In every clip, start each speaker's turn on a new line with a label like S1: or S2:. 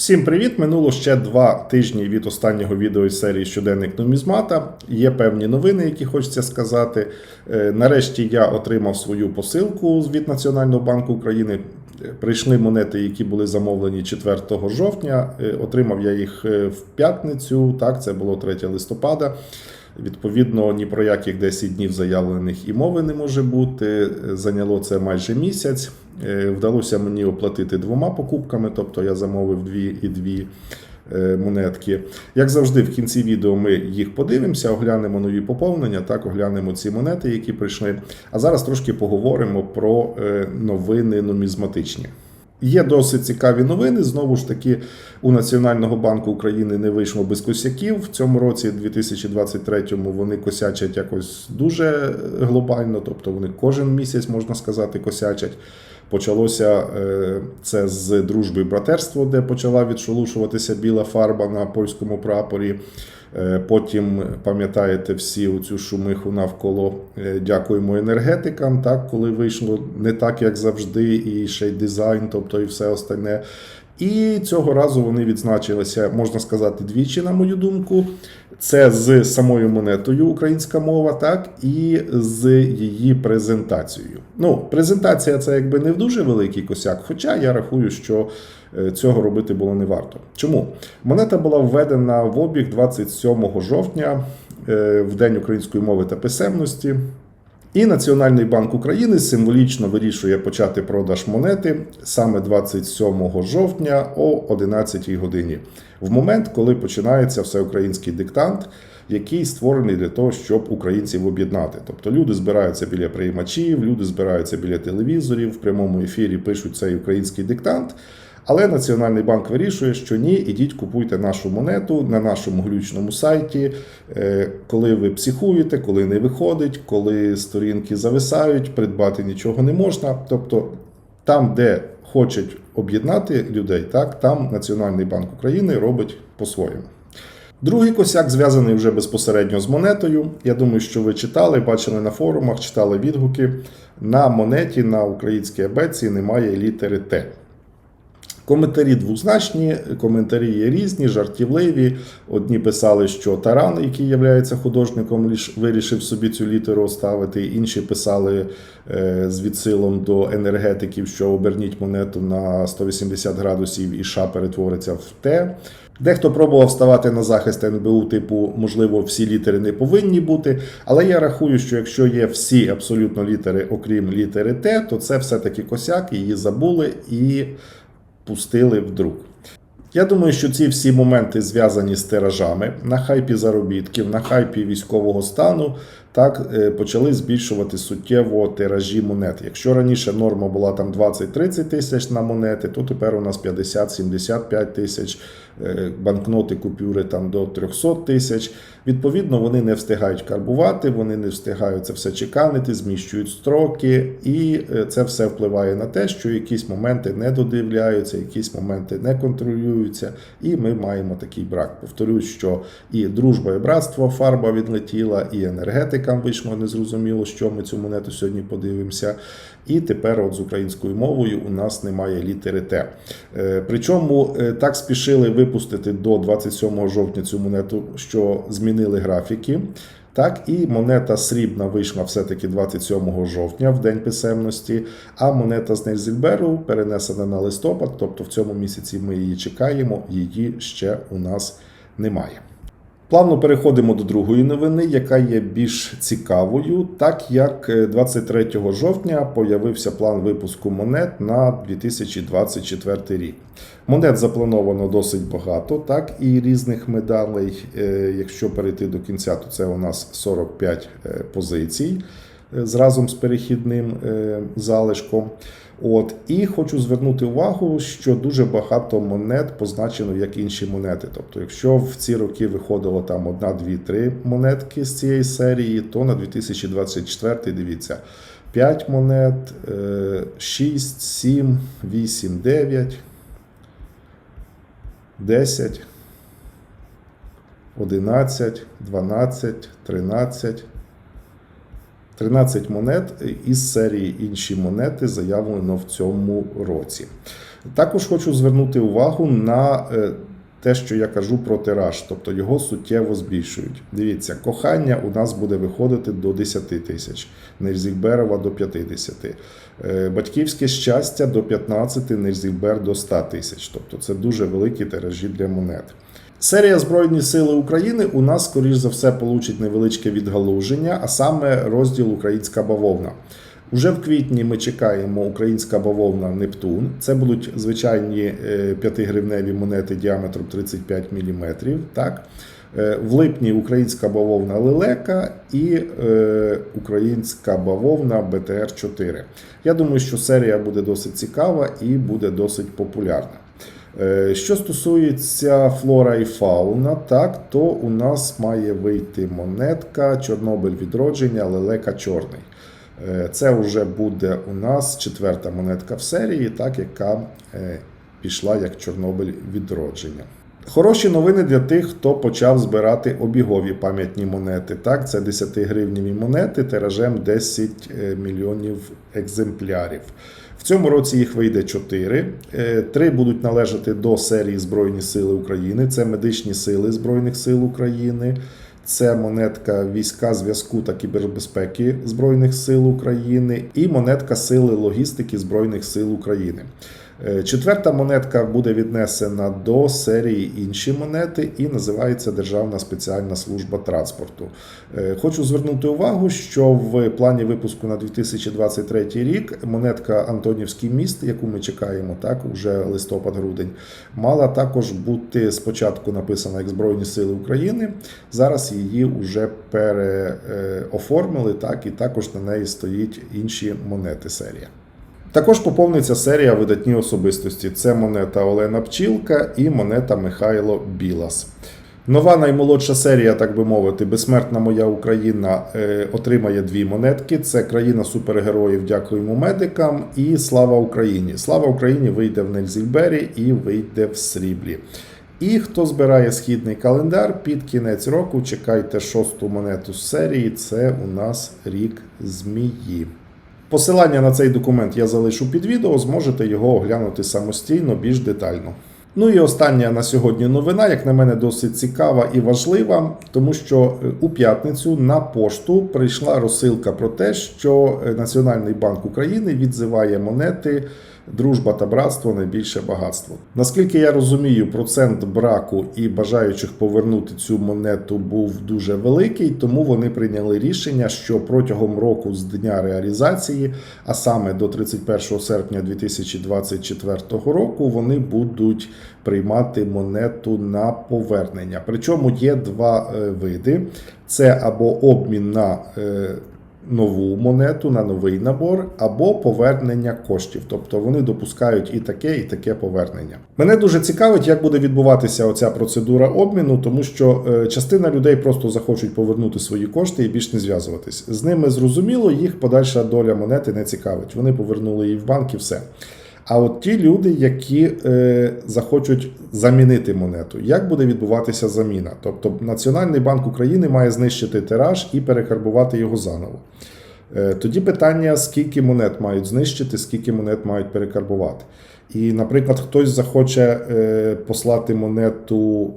S1: Всім привіт! Минуло ще два тижні від останнього відео із серії Щоденник нумізмата. Є певні новини, які хочеться сказати. Е, Нарешті я отримав свою посилку від Національного банку України. Е, Прийшли монети, які були замовлені 4 жовтня. Е, Отримав я їх в п'ятницю. Так, це було 3 листопада. Відповідно, ні про яких 10 днів заявлених і мови не може бути. Зайняло це майже місяць. Е, Вдалося мені оплатити двома покупками, тобто я замовив дві і дві е, монетки. Як завжди, в кінці відео ми їх подивимося, оглянемо нові поповнення, так оглянемо ці монети, які прийшли. А зараз трошки поговоримо про е, новини нумізматичні. Є досить цікаві новини. Знову ж таки, у Національного банку України не вийшло без косяків. В цьому році, 2023-му, вони косячать якось дуже глобально, тобто вони кожен місяць, можна сказати, косячать. Почалося е, це з дружби братерства, де почала відшелушуватися біла фарба на польському прапорі. Е, Потім пам'ятаєте всі оцю шумиху навколо е, дякуємо енергетикам, так коли вийшло не так, як завжди, і ще й дизайн, тобто і все остальне. І цього разу вони відзначилися, можна сказати, двічі, на мою думку. Це з самою монетою українська мова, так, і з її презентацією. Ну, презентація це якби не в дуже великий косяк, хоча я рахую, що е, цього робити було не варто. Чому? Монета була введена в обіг 27 жовтня, е, в День української мови та писемності. І Національний банк України символічно вирішує почати продаж монети саме 27 жовтня о 11 годині, в момент, коли починається всеукраїнський диктант, який створений для того, щоб українців об'єднати. Тобто люди збираються біля приймачів, люди збираються біля телевізорів, в прямому ефірі пишуть цей український диктант. Але Національний банк вирішує, що ні, ідіть купуйте нашу монету на нашому глючному сайті. Е, Коли ви психуєте, коли не виходить, коли сторінки зависають, придбати нічого не можна. Тобто там, де хочуть об'єднати людей, так там Національний банк України робить по-своєму. Другий косяк зв'язаний вже безпосередньо з монетою. Я думаю, що ви читали, бачили на форумах, читали відгуки. На монеті на українській абеці немає літери Т. Коментарі двозначні, коментарі є різні, жартівливі. Одні писали, що Таран, який є художником, вирішив собі цю літеру оставити. Інші писали е, з відсилом до енергетиків, що оберніть монету на 180 градусів і ша перетвориться в Т. Дехто пробував ставати на захист НБУ, типу, можливо, всі літери не повинні бути. Але я рахую, що якщо є всі абсолютно літери, окрім літери Т, то це все-таки косяк, її забули і пустили в друк. Я думаю, що ці всі моменти зв'язані з тиражами на хайпі заробітків, на хайпі військового стану, так е, почали збільшувати суттєво тиражі монет. Якщо раніше норма була там 20-30 тисяч на монети, то тепер у нас 50-75 тисяч, е, банкноти купюри там до 300 тисяч. Відповідно, вони не встигають карбувати, вони не встигають це все чеканити, зміщують строки, і е, це все впливає на те, що якісь моменти не додивляються, якісь моменти не контролюються, і ми маємо такий брак. Повторюсь, що і дружба, і братство, фарба відлетіла, і енергетикам вийшло незрозуміло, що ми цю монету сьогодні подивимося. І тепер, от з українською мовою, у нас немає літери Т. Е, Причому е, так спішили випустити до 27 жовтня цю монету, що змінили графіки. Так, і монета срібна вийшла все-таки 27 жовтня, в день писемності, а монета з Нельзільберу перенесена на листопад, тобто в цьому місяці ми її чекаємо, її ще у нас немає. Плавно переходимо до другої новини, яка є більш цікавою, так як е, 23 жовтня появився план випуску монет на 2024 рік. Монет заплановано досить багато, так і різних медалей. Е, Якщо перейти до кінця, то це у нас 45 е, позицій е, разом з перехідним е, залишком. От і хочу звернути увагу, що дуже багато монет позначено як інші монети. Тобто, якщо в ці роки виходило там одна, дві, три монетки з цієї серії, то на 2024 дивіться 5 монет, 6, 7, 8, 9, 10, 11, 12, 13. 13 монет із серії інші монети заявлено в цьому році. Також хочу звернути увагу на е, те, що я кажу про тираж, тобто його суттєво збільшують. Дивіться, кохання у нас буде виходити до 10 тисяч, Нерзікберова до 50, Е, батьківське щастя до 15, Нерзікбер до 100 тисяч. Тобто це дуже великі тиражі для монет. Серія Збройні Сили України у нас, скоріш за все, получить невеличке відгалуження, а саме розділ Українська бавовна. Уже в квітні ми чекаємо українська бавовна Нептун. Це будуть звичайні 5-гривневі монети діаметром 35 мм. Так? Е, В липні українська бавовна Лелека і е, українська бавовна БТР-4. Я думаю, що серія буде досить цікава і буде досить популярна. Е, Що стосується флора і фауна, так, то у нас має вийти монетка Чорнобиль відродження, лелека чорний. Е, Це вже буде у нас четверта монетка в серії, так, яка е, пішла як Чорнобиль відродження. Хороші новини для тих, хто почав збирати обігові пам'ятні монети. Так, це 10 гривневі монети тиражем 10 мільйонів екземплярів. В цьому році їх вийде 4. Три будуть належати до серії Збройні Сили України. Це медичні сили Збройних сил України. Це монетка війська зв'язку та кібербезпеки Збройних сил України і монетка сили логістики Збройних сил України. Е, Четверта монетка буде віднесена до серії інші монети і називається Державна спеціальна служба транспорту. Е, Хочу звернути увагу, що в плані випуску на 2023 рік монетка Антонівський міст, яку ми чекаємо, так уже листопад-грудень, мала також бути спочатку написана як Збройні Сили України. Зараз її вже переоформили, так і також на неї стоїть інші монети серія. Також поповниться серія видатні особистості. Це монета Олена Пчілка і монета Михайло Білас. Нова наймолодша серія, так би мовити, Безсмертна моя Україна е, отримає дві монетки: це країна супергероїв. Дякуємо медикам і Слава Україні. Слава Україні вийде в Нельзільбері і вийде в сріблі. І хто збирає східний календар під кінець року, чекайте шосту монету з серії. Це у нас рік змії. Посилання на цей документ я залишу під відео, зможете його оглянути самостійно більш детально. Ну і остання на сьогодні новина, як на мене, досить цікава і важлива, тому що е, у п'ятницю на пошту прийшла розсилка про те, що е, Національний банк України відзиває монети Дружба та братство найбільше багатство. Наскільки я розумію, процент браку і бажаючих повернути цю монету був дуже великий, тому вони прийняли рішення, що протягом року з дня реалізації, а саме до 31 серпня 2024 року, вони будуть приймати монету на повернення. Причому є два е, види: це або обмін на е, нову монету на новий набор або повернення коштів. Тобто вони допускають і таке, і таке повернення. Мене дуже цікавить, як буде відбуватися оця процедура обміну, тому що е, частина людей просто захочуть повернути свої кошти і більш не зв'язуватись. З ними зрозуміло, їх подальша доля монети не цікавить. Вони повернули її в банк і все. А от ті люди, які е, захочуть замінити монету, як буде відбуватися заміна? Тобто Національний банк України має знищити тираж і перекарбувати його заново. Е, тоді питання: скільки монет мають знищити, скільки монет мають перекарбувати. І, наприклад, хтось захоче е, послати монету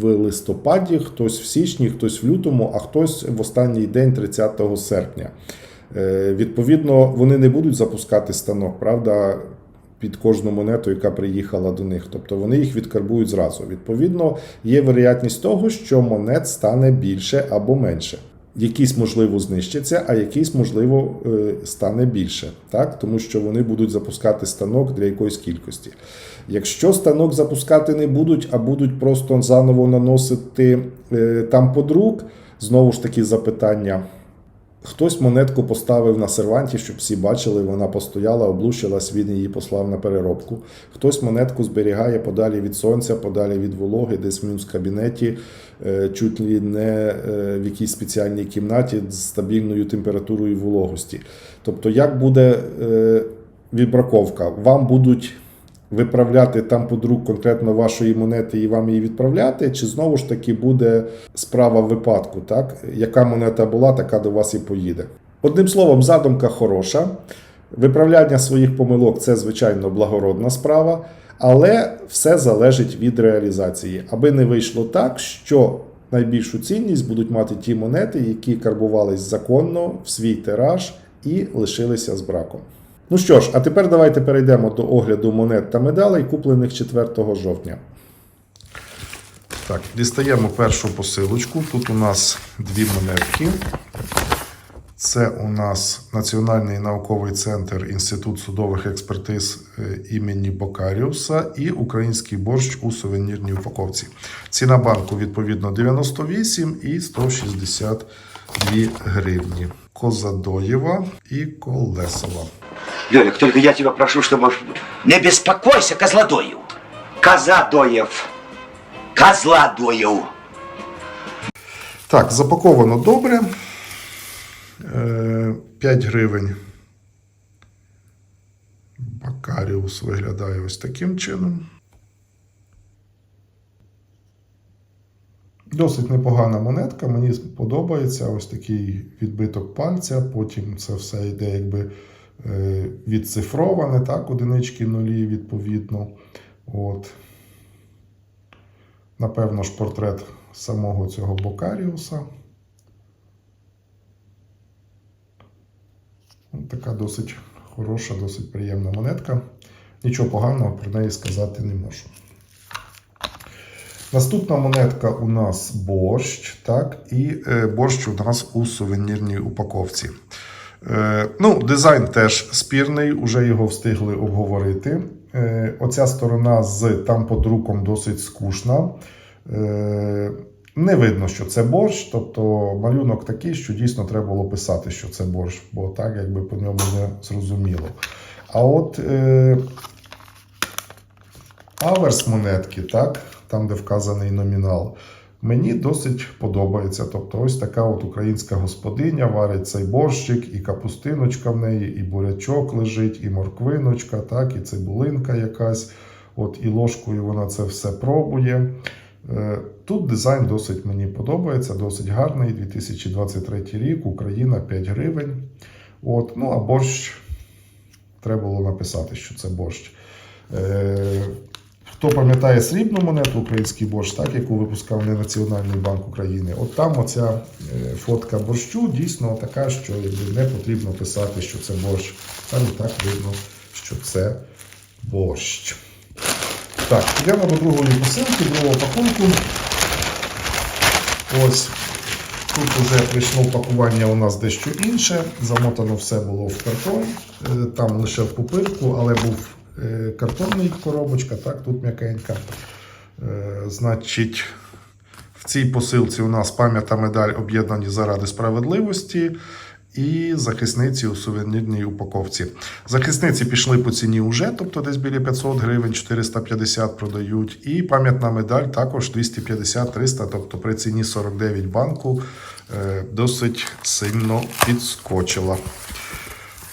S1: в листопаді, хтось в січні, хтось в лютому, а хтось в останній день 30 серпня. Е, відповідно, вони не будуть запускати станок, правда, під кожну монету, яка приїхала до них. Тобто вони їх відкарбують зразу. Відповідно, є вероятність того, що монет стане більше або менше. Якісь, можливо, знищаться, а якісь, можливо, е, стане більше, так? тому що вони будуть запускати станок для якоїсь кількості. Якщо станок запускати не будуть, а будуть просто заново наносити е, там подрук, знову ж таки запитання. Хтось монетку поставив на серванті, щоб всі бачили, вона постояла, облущилась, він її послав на переробку. Хтось монетку зберігає подалі від сонця, подалі від вологи, десь в мюнс-кабінеті, е, чуть ли не е, в якійсь спеціальній кімнаті з стабільною температурою вологості. Тобто, як буде е, відбраковка? Вам будуть виправляти там подруг конкретно вашої монети і вам її відправляти, чи знову ж таки буде справа випадку, так? Яка монета була, така до вас і поїде. Одним словом, задумка хороша. Виправляння своїх помилок це, звичайно, благородна справа, але все залежить від реалізації, аби не вийшло так, що найбільшу цінність будуть мати ті монети, які карбувались законно в свій тираж і лишилися з браком. Ну що ж, а тепер давайте перейдемо до огляду монет та медалей, куплених 4 жовтня. Так, дістаємо першу посилочку. Тут у нас дві монетки. Це у нас Національний науковий центр Інститут судових експертиз е, імені Бокаріуса і український борщ у сувенірній упаковці. Ціна банку відповідно 98 і 162 гривні. Козадоєва і Колесова.
S2: Лёлик, только я тебя прошу, чтобы... Не беспокойся, Козлодоев. Козадоев. Козлодоев.
S1: Так, запаковано добре. Е, 5 гривень. Бакаріус виглядає ось таким чином. Досить непогана монетка, мені подобається ось такий відбиток пальця. Потім це все йде якби е, відцифроване, так, одинички нулі відповідно. От. Напевно ж, портрет самого цього Бокаріуса. Така досить хороша, досить приємна монетка. Нічого поганого про неї сказати не можу. Наступна монетка у нас борщ, так, і е, борщ у нас у сувенірній упаковці. Е, ну, дизайн теж спірний, уже його встигли обговорити. Е, оця сторона з там подруком досить скучна. Не видно, що це борщ, тобто малюнок такий, що дійсно треба було писати, що це борщ, бо так якби по ньому не зрозуміло. А от е, аверс монетки, так, там, де вказаний номінал, мені досить подобається. Тобто, ось така от українська господиня варить цей борщик, і капустиночка в неї, і бурячок лежить, і морквиночка, так, і цибулинка якась. От, і ложкою вона це все пробує. Е, Тут дизайн досить мені подобається, досить гарний. 2023 рік, Україна 5 гривень. От, ну а борщ треба було написати, що це борщ. Хто пам'ятає срібну монету український борщ, так, яку випускав не Національний банк України, от там оця е, фотка борщу дійсно така, що не потрібно писати, що це борщ. Там і так видно, що це борщ. Так, йдемо до другої посилки, другого пакунку. Ось. Тут вже прийшло пакування у нас дещо інше. Замотано все було в картон. Е, Там лише в пупирку, але був е, картонний коробочка, так, тут м'якенька. Е, Значить, в цій посилці у нас пам'ята медаль об'єднані заради справедливості і захисниці у сувенірній упаковці. Захисниці пішли по ціні вже, тобто десь біля 500 гривень, 450 продають. І пам'ятна медаль також 250-300, тобто при ціні 49 банку е, досить сильно підскочила.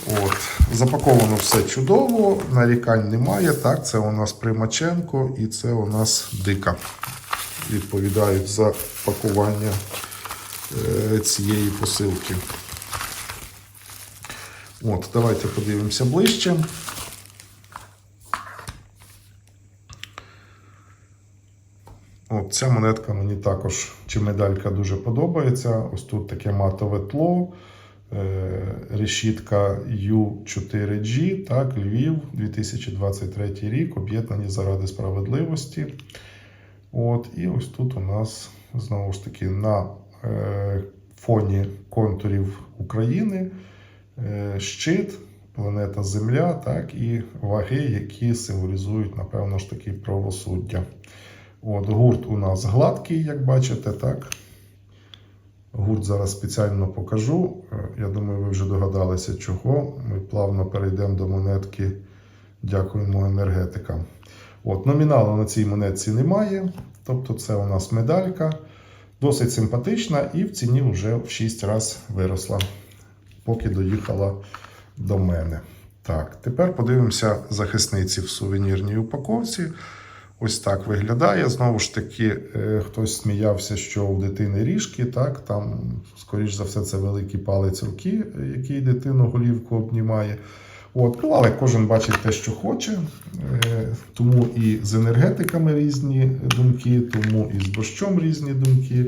S1: От. Запаковано все чудово, нарікань немає. Так, це у нас Примаченко і це у нас Дика. Відповідають за пакування е, цієї посилки. От, давайте подивимося ближче. От, ця монетка мені також, чи медалька дуже подобається. Ось тут таке матове тло. Е, решітка U4G, так, Львів, 2023 рік, об'єднані заради справедливості. От, і ось тут у нас знову ж таки на е, фоні контурів України е, щит, планета Земля, так, і ваги, які символізують, напевно ж таки, правосуддя. От, гурт у нас гладкий, як бачите, так. Гурт зараз спеціально покажу. Е, Я думаю, ви вже догадалися, чого. Ми плавно перейдемо до монетки. Дякуємо енергетикам. От, номіналу на цій монетці немає. Тобто, це у нас медалька. Досить симпатична і в ціні вже в 6 разів виросла, поки доїхала до мене. Так, тепер подивимося захисниці в сувенірній упаковці. Ось так виглядає. Знову ж таки, е, хтось сміявся, що у дитини ріжки, так, там, скоріш за все, це великий палець руки, е, який дитину голівку обнімає. От, ну, але кожен бачить те, що хоче. Е, Тому і з енергетиками різні думки, тому і з борщом різні думки,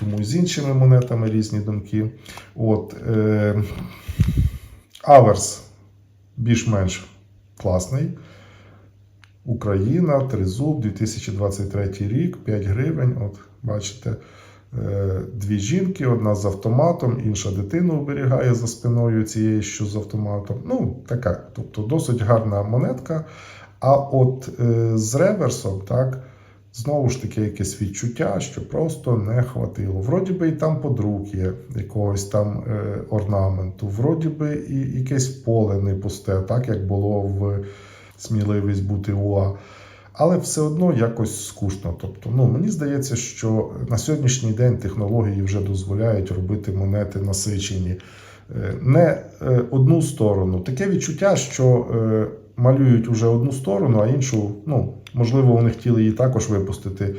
S1: тому і з іншими монетами різні думки. От, Аверс більш-менш класний. Україна, Тризуб, 2023 рік, 5 гривень. От бачите, е, дві жінки, одна з автоматом, інша дитину оберігає за спиною цієї, що з автоматом. Ну, така, тобто досить гарна монетка. А от е, з реверсом, так, знову ж таки, якесь відчуття, що просто не хватило. Вроді би і там подрук є якогось там е, орнаменту, вроді би і якесь поле не пусте, так як було в сміливість бути УА. Але все одно якось скучно. Тобто, ну мені здається, що на сьогоднішній день технології вже дозволяють робити монети насичені. Е, Не е, одну сторону. Таке відчуття, що е, малюють уже одну сторону, а іншу, ну, можливо, вони хотіли її також випустити.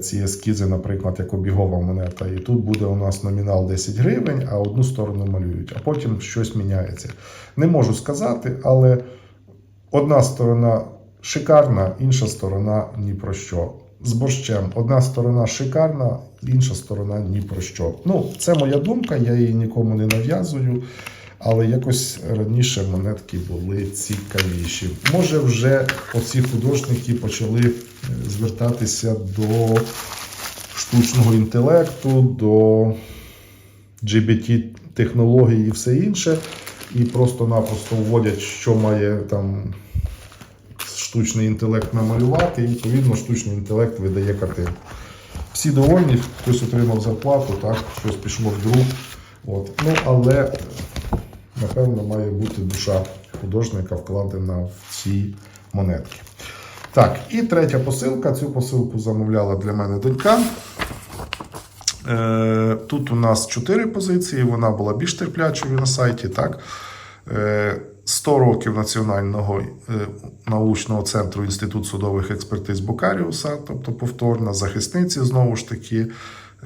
S1: Ці ескізи, наприклад, як обігова монета. І тут буде у нас номінал 10 гривень, а одну сторону малюють, а потім щось міняється. Не можу сказати, але одна сторона шикарна, інша сторона ні про що. З борщем одна сторона шикарна, інша сторона ні про що. Ну, це моя думка, я її нікому не нав'язую, але якось раніше монетки були цікавіші. Може, вже оці художники почали е, звертатися до штучного інтелекту, до GBT-технологій і все інше, і просто-напросто вводять, що має там штучний інтелект намалювати, і відповідно штучний інтелект видає картинку. Всі довольні, хтось отримав зарплату, так, щось пішло в друг. От. Ну, але напевно має бути душа художника вкладена в ці монетки. Так, і третя посилка. Цю посилку замовляла для мене донька. Е, Тут у нас 4 позиції, вона була більш терплячою на сайті. Так? Е, 100 років Національного е, научного центру Інститут судових експертиз Букаріуса, тобто повторна захисниці, знову ж таки,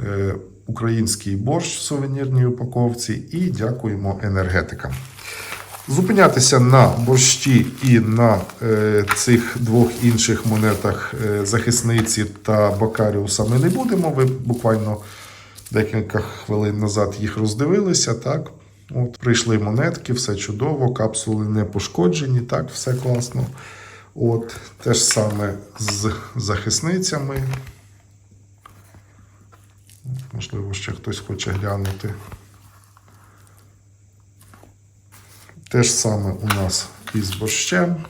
S1: е, український борщ в сувенірній упаковці. І дякуємо енергетикам. Зупинятися на борщі і на е, цих двох інших монетах е, захисниці та Бакаріуса ми не будемо. Ви буквально декілька хвилин назад їх роздивилися. Так? От, прийшли монетки, все чудово, капсули не пошкоджені, так, все класно. От, те ж саме з захисницями. Можливо, ще хтось хоче глянути. Те ж саме у нас із борщем.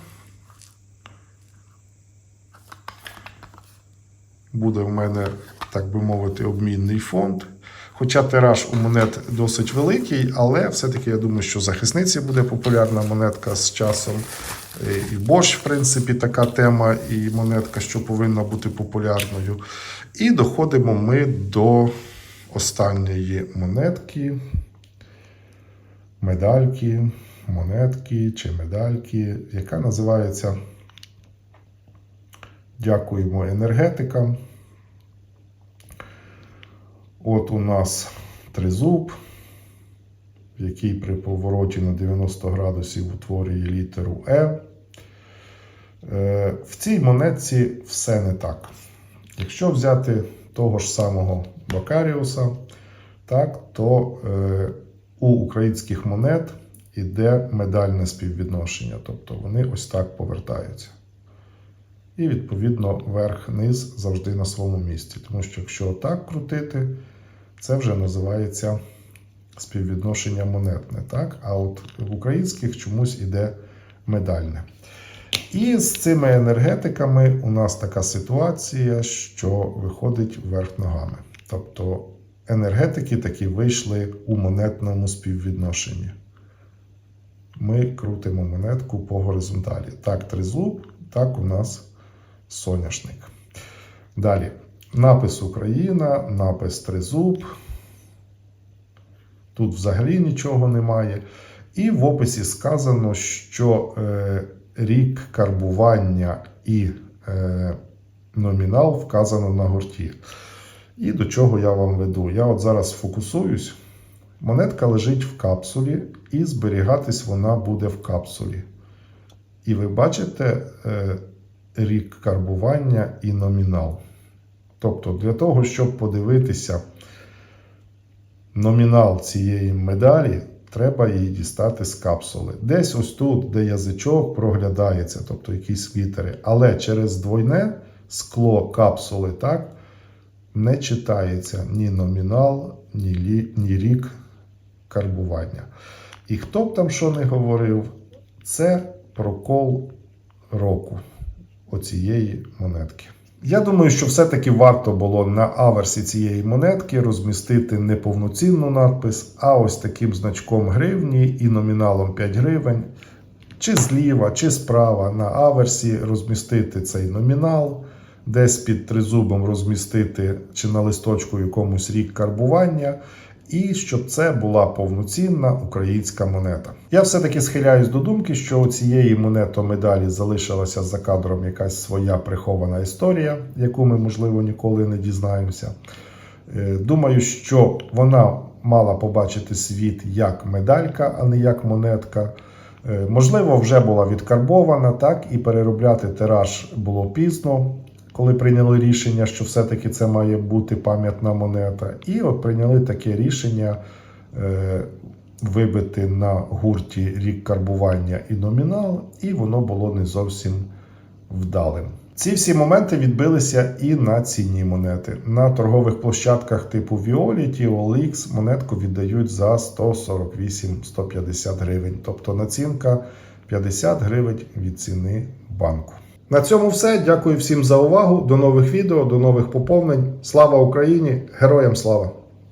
S1: Буде в мене, так би мовити, обмінний фонд. Хоча тираж у монет досить великий, але все-таки я думаю, що захисниці буде популярна монетка з часом. Е, І борщ, в принципі, така тема, і монетка, що повинна бути популярною. І доходимо ми до останньої монетки медальки, монетки чи медальки, яка називається Дякуємо енергетикам. От у нас тризуб, який при повороті на 90 градусів утворює літеру Е. Е, В цій монетці все не так. Якщо взяти того ж самого Бакаріуса, так, то е, у українських монет іде медальне співвідношення, тобто вони ось так повертаються. І, відповідно, верх-низ завжди на своєму місці. Тому що якщо так крутити, це вже називається співвідношення монетне. Так? А от в українських чомусь іде медальне. І з цими енергетиками у нас така ситуація, що виходить вверх ногами. Тобто енергетики таки вийшли у монетному співвідношенні. Ми крутимо монетку по горизонталі. Так, тризуб, так у нас соняшник. Далі. Напис Україна, напис Тризуб. Тут взагалі нічого немає. І в описі сказано, що е, рік карбування і е, номінал вказано на гурті. І до чого я вам веду? Я от зараз фокусуюсь. Монетка лежить в капсулі, і зберігатись вона буде в капсулі. І ви бачите е, рік карбування і номінал. Тобто, для того, щоб подивитися номінал цієї медалі, треба її дістати з капсули. Десь ось тут, де язичок проглядається, тобто якісь літери. Але через двойне скло капсули так, не читається ні номінал, ні, лі, ні рік карбування. І хто б там що не говорив, це прокол року оцієї монетки. Я думаю, що все-таки варто було на аверсі цієї монетки розмістити не повноцінну надпис, а ось таким значком гривні і номіналом 5 гривень. Чи зліва, чи справа на аверсі розмістити цей номінал, десь під тризубом розмістити чи на листочку якомусь рік карбування, і щоб це була повноцінна українська монета. Я все-таки схиляюсь до думки, що у цієї монето-медалі залишилася за кадром якась своя прихована історія, яку ми, можливо, ніколи не дізнаємося. Е, Думаю, що вона мала побачити світ як медалька, а не як монетка. Е, Можливо, вже була відкарбована, так, і переробляти тираж було пізно, коли прийняли рішення, що все-таки це має бути пам'ятна монета. І от прийняли таке рішення е, вибити на гурті рік карбування і номінал, і воно було не зовсім вдалим. Ці всі моменти відбилися і на цінні монети. На торгових площадках типу Violet, OLX монетку віддають за 148-150 гривень. Тобто націнка 50 гривень від ціни банку. На цьому все. Дякую всім за увагу. До нових відео, до нових поповнень. Слава Україні! Героям слава!